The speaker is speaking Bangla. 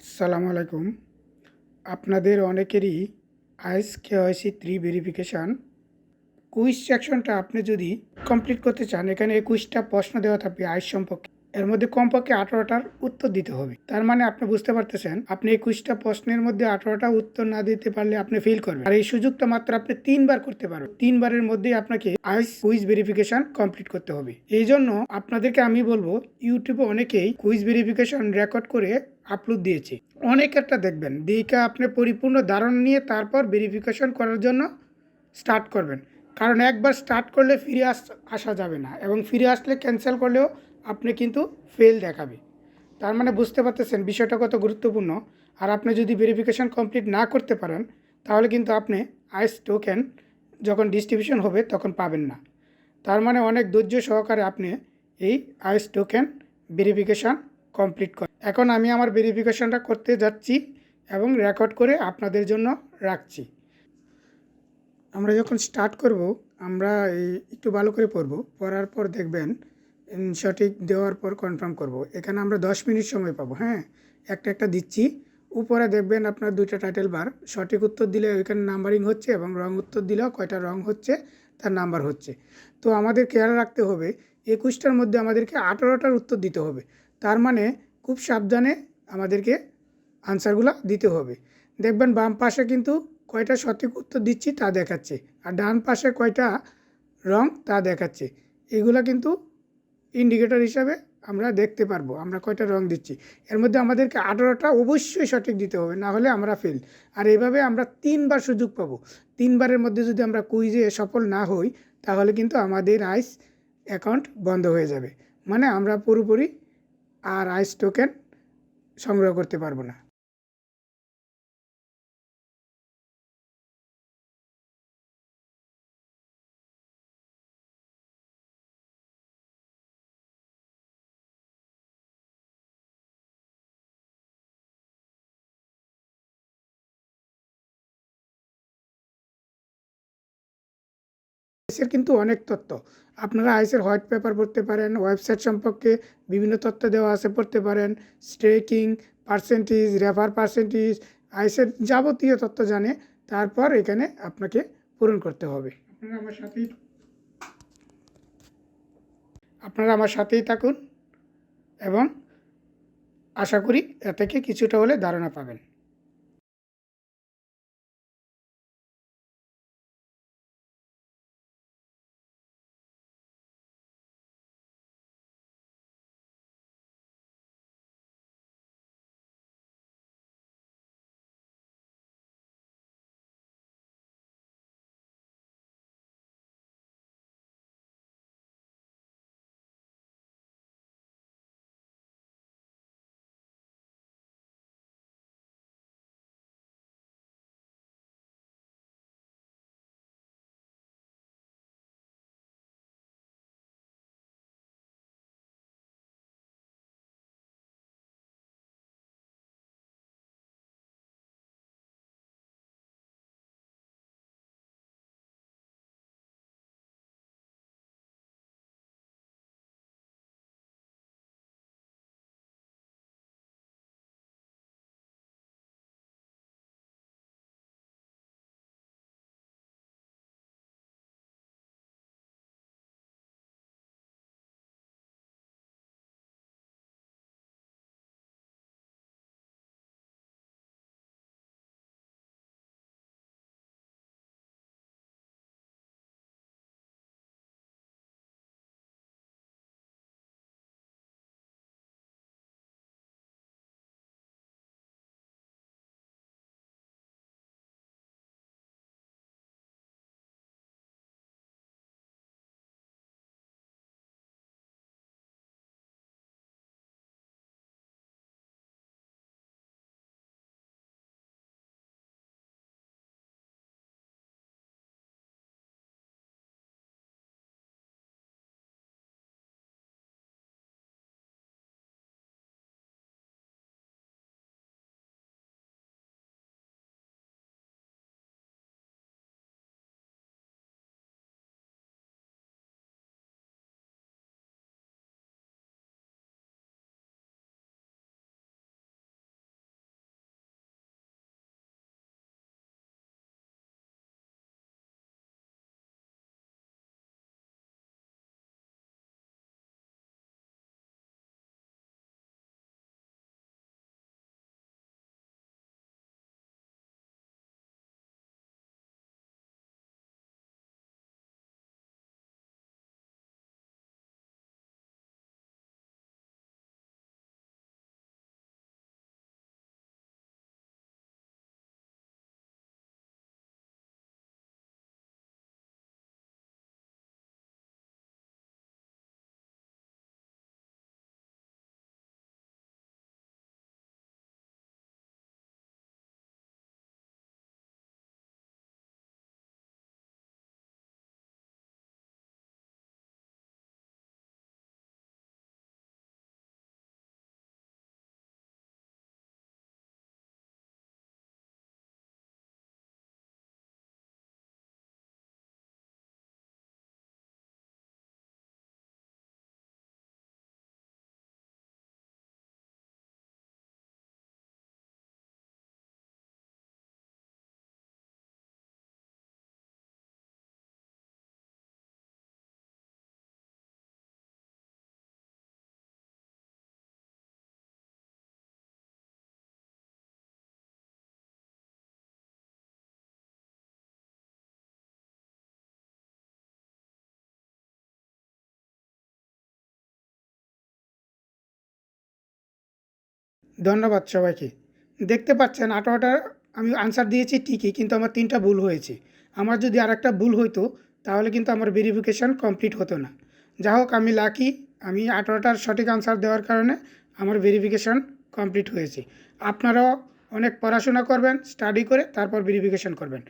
আসসালামু আলাইকুম। আপনাদের অনেকেরই আইস কে কেওয়াইসি থ্রি ভেরিফিকেশান কুইজ সেকশনটা আপনি যদি কমপ্লিট করতে চান, এখানে একুশটা প্রশ্ন দেওয়া থাকবে আইস সম্পর্কে। এর মধ্যে কমপক্ষে আঠারোটার উত্তর দিতে হবে। তার মানে আপনি বুঝতে পারতেছেন, আপনি একুশটা প্রশ্নের মধ্যে আঠারোটা উত্তর না দিতে পারলে আপনি ফেল করবেন। আর এই সুযোগটা মাত্র আপনি তিনবার করতে পারবেন। তিনবারের মধ্যেই আপনাকে আইস কুইজ ভেরিফিকেশন কমপ্লিট করতে হবে। এই জন্য আপনাদেরকে আমি বলব, ইউটিউবে অনেকেই কুইজ ভেরিফিকেশন রেকর্ড করে আপলোড দিয়েছে। অনেক একটা দেখবেন দিকে আপনি পরিপূর্ণ ধারণা নিয়ে তারপর ভেরিফিকেশন করার জন্য স্টার্ট করবেন। কারণ একবার স্টার্ট করলে ফিরে আস, আসা যাবে না এবং ফিরে আসলে ক্যান্সেল করলেও আপনি কিন্তু ফেল দেখাবে। তার মানে বুঝতে পারতেছেন বিষয়টা কত গুরুত্বপূর্ণ। আর আপনি যদি ভেরিফিকেশন কমপ্লিট না করতে পারেন, তাহলে কিন্তু আপনি আইস টোকেন যখন ডিস্ট্রিবিউশন হবে তখন পাবেন না। তার মানে অনেক ধৈর্য সহকারে আপনি এই আইস টোকেন ভেরিফিকেশান কমপ্লিট করেন এখন আমি আমার ভেরিফিকেশানটা করতে যাচ্ছি এবং রেকর্ড করে আপনাদের জন্য রাখছি। আমরা যখন স্টার্ট করব, আমরা এই একটু ভালো করে পড়ব। পড়ার পর দেখবেন সঠিক দেওয়ার পর কনফার্ম করব। এখানে আমরা দশ মিনিট সময় পাবো হ্যাঁ? একটা একটা দিচ্ছি। উপরে দেখবেন আপনার দুইটা টাইটেল বার সঠিক উত্তর দিলে ওইখানে নাম্বারিং হচ্ছে এবং রং উত্তর দিলেও কয়টা রং হচ্ছে, তার নাম্বার হচ্ছে। তো আমাদের খেয়াল রাখতে হবে, একুশটার মধ্যে আমাদেরকে আঠারোটার উত্তর দিতে হবে। তার মানে খুব সাবধানে আমাদেরকে আনসারগুলো দিতে হবে। দেখবেন বাম পাশে কিন্তু কয়টা সঠিক উত্তর দিচ্ছি তা দেখাচ্ছে আর ডান পাশে কয়টা রং তা দেখাচ্ছে। এগুলো কিন্তু ইন্ডিকেটর হিসাবে আমরা দেখতে পারব, আমরা কয়টা রং দিচ্ছি। এর মধ্যে আমাদেরকে আঠারোটা অবশ্যই সঠিক দিতে হবে, না হলে আমরা ফেল আর এইভাবে আমরা তিনবার সুযোগ পাবো। তিনবারের মধ্যে যদি আমরা কুইজে সফল না হই, তাহলে কিন্তু আমাদের আইস অ্যাকাউন্ট বন্ধ হয়ে যাবে। মানে আমরা পুরোপুরি আর আইস টোকেন সংগ্রহ করতে পারব না। আইসের কিন্তু অনেক তথ্য। আপনারা আইসের হোয়াইট পেপার পড়তে পারেন, ওয়েবসাইট সম্পর্কে বিভিন্ন তথ্য দেওয়া আছে পড়তে পারেন, স্ট্রেকিং পার্সেন্টেজ, রেফার পার্সেন্টেজ আইসের যাবতীয় তথ্য জানে, তারপর এখানে আপনাকে পূরণ করতে হবে। আপনারা আমার সাথেই আপনারা আমার সাথেই থাকুন এবং আশা করি এ থেকে কিছুটা হলে ধারণা পাবেন। ধন্যবাদ সবাইকে। দেখতে পাচ্ছেন, আঠারোটা আমি আনসার দিয়েছি ঠিকই, কিন্তু আমার তিনটা ভুল হয়েছে। আমার যদি আর একটা ভুল হইতো, তাহলে কিন্তু আমার ভেরিফিকেশান কমপ্লিট হতো না। যা হোক, আমি লাকি আমি আঠারোটার সঠিক আনসার দেওয়ার কারণে আমার ভেরিফিকেশান কমপ্লিট হয়েছে। আপনারাও অনেক পড়াশোনা করবেন স্টাডি করে তারপর ভেরিফিকেশান করবেন।